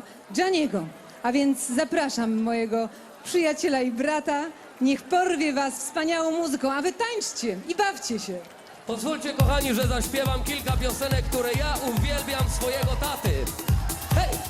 grał Gianniego. A więc zapraszam mojego przyjaciela i brata. Niech porwie was wspaniałą muzyką, a wy tańczcie i bawcie się. Pozwólcie kochani, że zaśpiewam kilka piosenek, które ja uwielbiam swojego taty. Hej!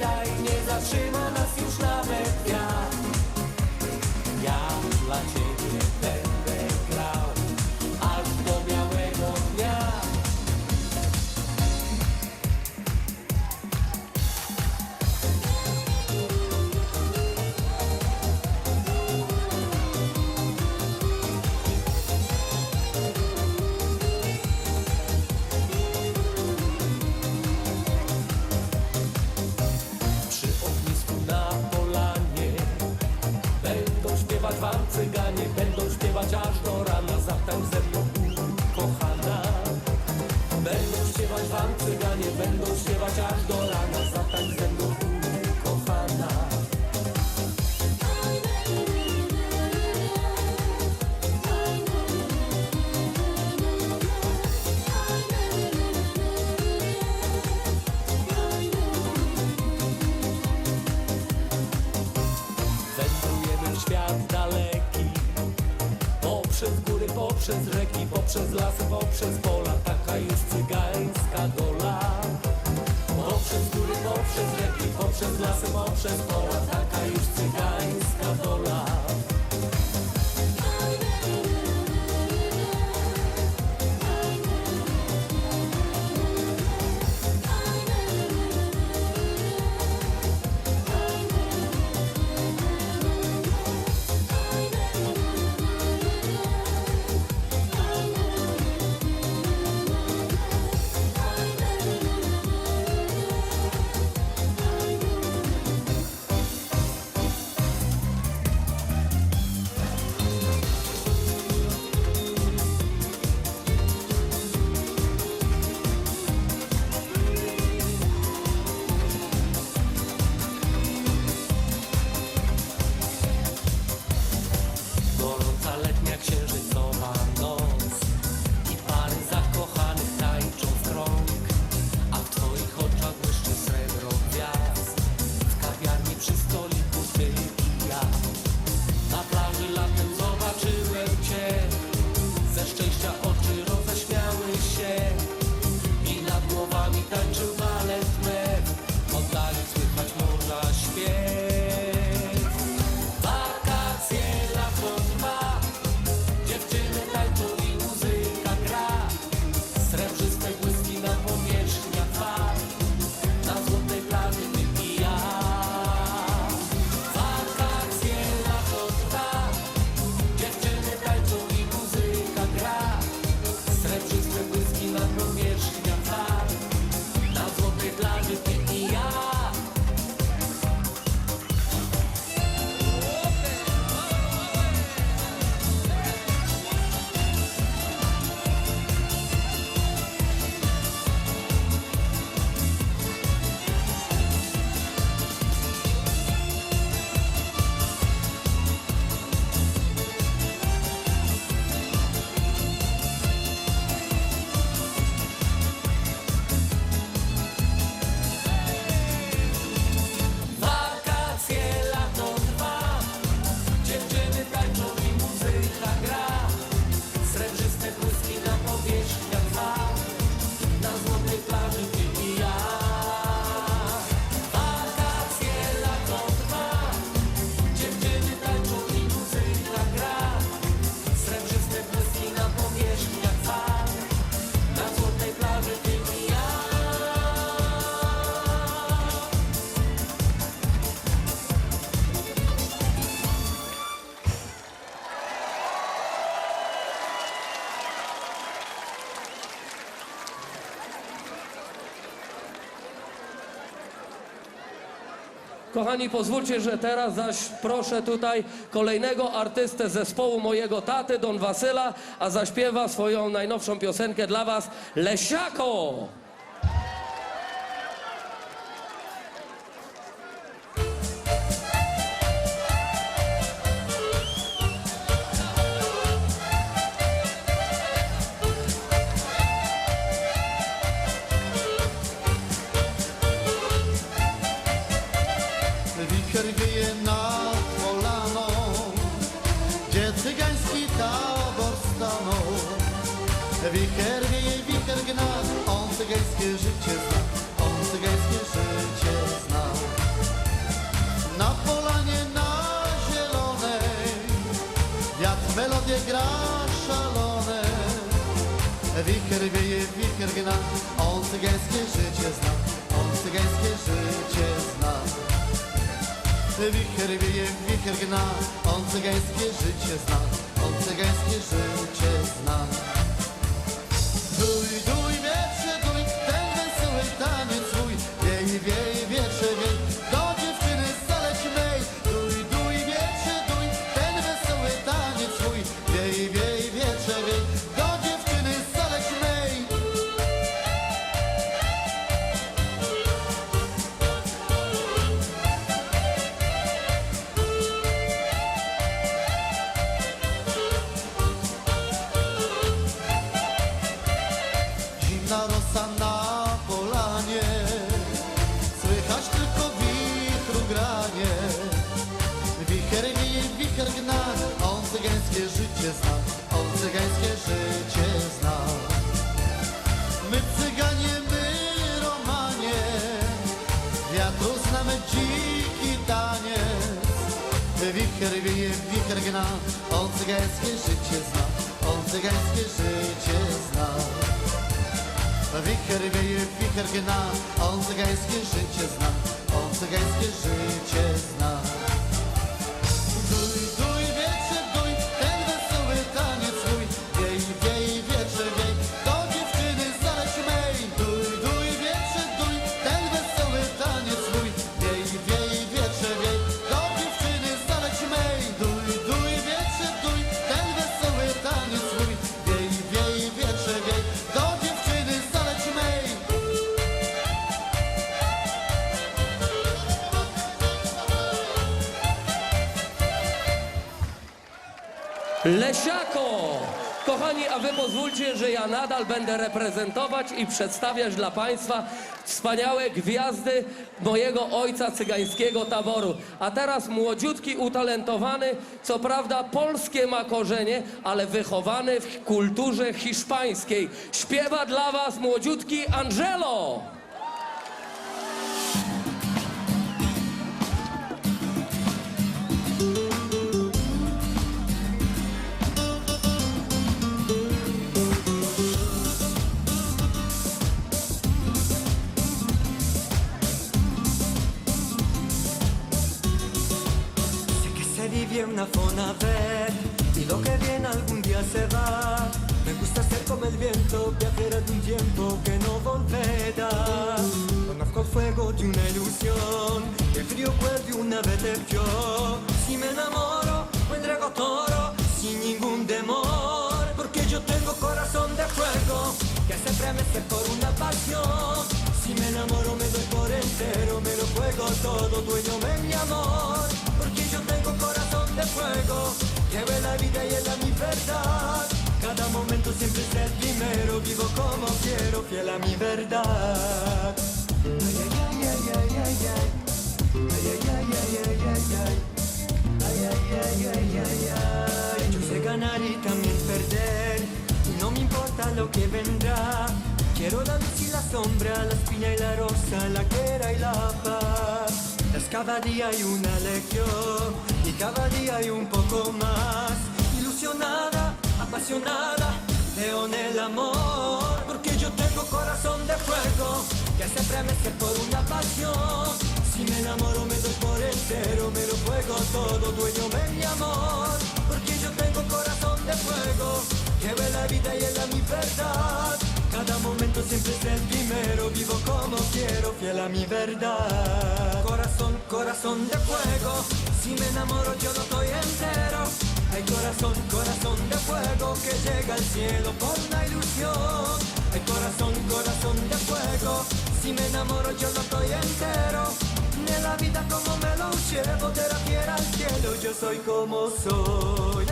daj, nie zatrzyma nas już. Przez rzeki, poprzez lasy, poprzez pola Taka jest cygańska dola. Poprzez góry, poprzez rzeki, poprzez lasy, poprzez pola Taka jest cygańska dola. Kochani, pozwólcie, że teraz zaś proszę tutaj kolejnego artystę zespołu mojego taty, Don Wasyla, a zaśpiewa swoją najnowszą piosenkę dla was Lesiako! Życie zna, on cygańskie życie zna. Na polanie na zielonej, wiatr melodię gra szalone. Wicher wieje, wicher gna, on cygańskie życie zna, on cygańskie życie zna. Wicher wieje, wicher gna, on cygańskie życie zna, on cygańskie życie zna. Wicher wieje, wicher gna. On cygańskie życie zna. On cygańskie życie zna. Wicher wieje, wicher gna, on cygańskie życie zna, on cygańskie życie zna. Lesiako! Kochani, a wy pozwólcie, że ja nadal będę reprezentować i przedstawiać dla Państwa wspaniałe gwiazdy mojego ojca cygańskiego taboru. A teraz młodziutki, utalentowany, co prawda polskie ma korzenie, ale wychowany w kulturze hiszpańskiej. Śpiewa dla Was młodziutki Angelo! Una Fonavet y lo que viene algún día se va. Me gusta ser como el viento, viajera de un tiempo que no volverá. Conozco el fuego de una ilusión, el frío cual de una decepción. Si me enamoro, me entrego toro sin ningún temor, porque yo tengo corazón de fuego que se estremece por una pasión. Si me enamoro me doy por entero, me lo juego todo, dueño de mi amor. Primero, vivo como quiero, fiel a mi verdad. Ay, ay, ay, ay, ay, ay, ay. Ay, ay, ay, ay, ay, ay, ay. Ay, ay, ay, ay. Yo sé ganar y también perder. Y no me importa lo que vendrá. Quiero la luz y la sombra, la espina y la rosa, la guerra y la paz. Es cada día hay una lección y cada día hay un poco más. Ilusionada, apasionada, veo en el amor. Porque yo tengo corazón de fuego que se estremece por una pasión. Si me enamoro me doy por entero, me lo juego todo, dueño de mi amor. Porque yo tengo corazón de fuego, que ve la vida y es la mi verdad. Cada momento siempre es el primero, vivo como quiero, fiel a mi verdad. Corazón corazón de fuego. Si me enamoro yo no estoy entero. Hay corazón, corazón de fuego que llega al cielo con la ilusión. Hay corazón, corazón de fuego. Si me enamoro yo no estoy entero. Ni la vida como me lo llevo de la tierra al cielo. Yo soy como soy.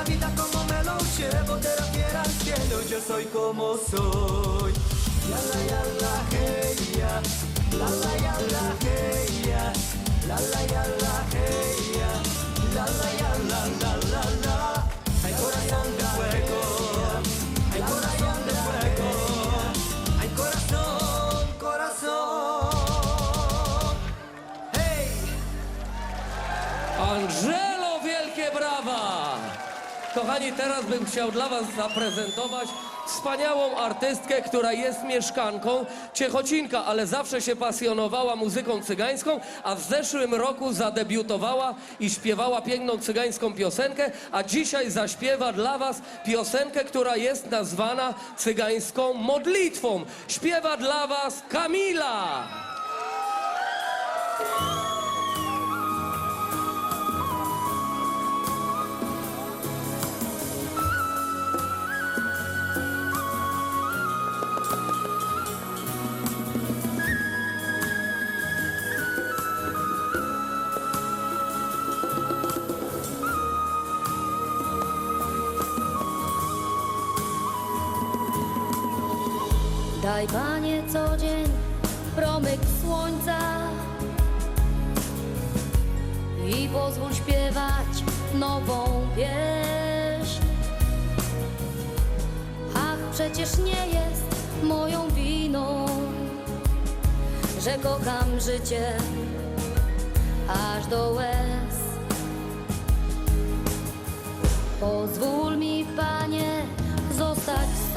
La vida como me lo llevo de la tierra al cielo. Yo soy como soy. Yala, yala, hey, ya. La, la, yala, hey, ya. Kochani, teraz bym chciał dla was zaprezentować wspaniałą artystkę, która jest mieszkanką Ciechocinka, ale zawsze się pasjonowała muzyką cygańską, a w zeszłym roku zadebiutowała i śpiewała piękną cygańską piosenkę, a dzisiaj zaśpiewa dla was piosenkę, która jest nazwana cygańską modlitwą. Śpiewa dla was Kamila! Pozwól śpiewać nową pieśń. Ach, przecież nie jest moją winą, że kocham życie aż do łez. Pozwól mi, Panie, zostać z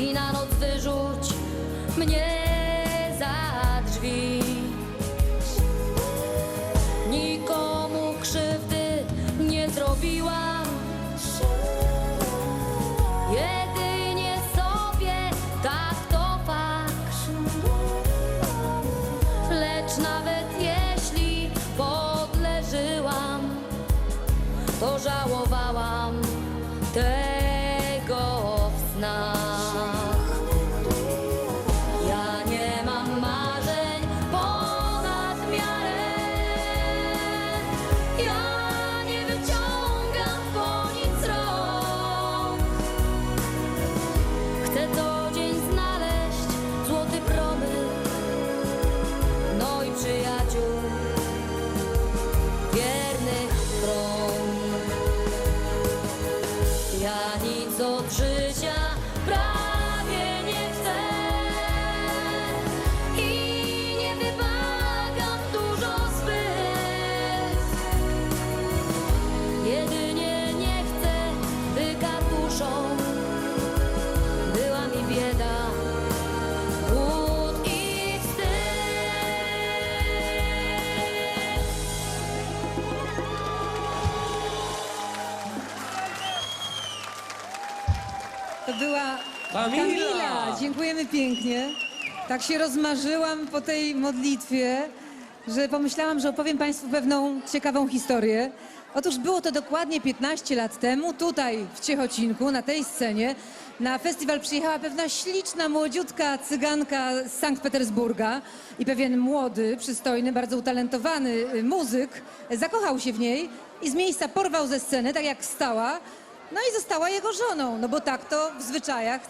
i na noc wyrzuć mnie Kamila! Kamila, dziękujemy pięknie. Tak się rozmarzyłam po tej modlitwie, że pomyślałam, że opowiem Państwu pewną ciekawą historię. Otóż było to dokładnie 15 lat temu, tutaj w Ciechocinku, na tej scenie. Na festiwal przyjechała pewna śliczna, młodziutka cyganka z Sankt Petersburga i pewien młody, przystojny, bardzo utalentowany y, muzyk zakochał się w niej i z miejsca porwał ze sceny, tak jak stała, no i została jego żoną, no bo tak to w zwyczajach